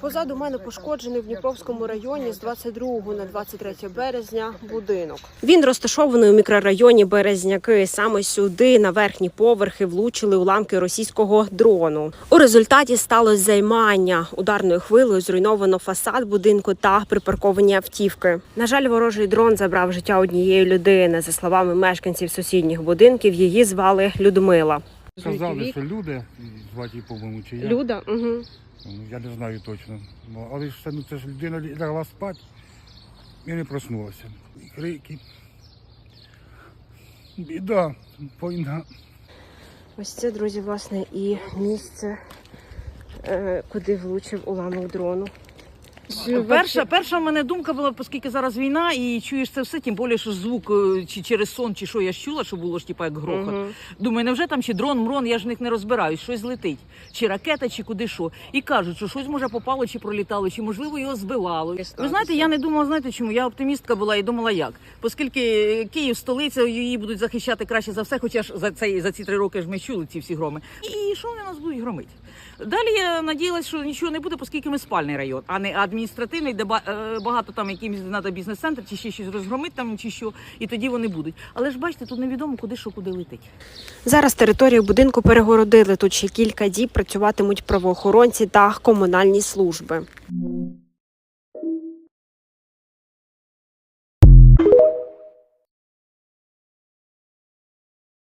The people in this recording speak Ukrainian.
Позаду мене пошкоджений в Дніпровському районі з 22 на 23 березня будинок. Він розташований у мікрорайоні Березняки. Саме сюди, на верхні поверхи, влучили уламки російського дрону. У результаті сталося займання. Ударною хвилею зруйновано фасад будинку та припарковані автівки. На жаль, ворожий дрон забрав життя однієї людини. За словами мешканців сусідніх будинків, її звали Людмила. Сказали, що люди, звати її, по-моєму, чи я. Люда, угу. Я не знаю точно. Ну, але ж це, ну, це ж людина лягла спати і не проснулася. І крики. Біда, війна. Ось це, друзі, власне, і місце, е, куди влучив уламок дрону. Перша, перша в мене думка була, оскільки зараз війна, і чуєш це все, тим більше, що звук е, чи через сон, чи що я ж чула, що було ж типа як грохот. Мгм. Думаю, невже там чи дрон, мрон, я ж них не розбираюсь, щось летить, чи ракета, чи куди що. І кажуть, що щось може попало, чи пролітало, чи можливо його збивало. Ви знаєте, я не думала, знаєте чому? Я оптимістка була і думала як. Оскільки Київ столиця, її будуть захищати краще за все, хоча ж за цей за ці три роки ж ми чули ці всі громи. І що вони нас будуть громити? Далі я надіялась, що нічого не буде, оскільки ми спальний район, а не адміністративний, де е, багато там якимось треба бізнес-центр, чи ще щось розгромити там, чи що, і тоді вони будуть. Але ж бачите, тут невідомо, куди що куди летить. Зараз територію будинку перегородили. Тут ще кілька діб працюватимуть правоохоронці та комунальні служби.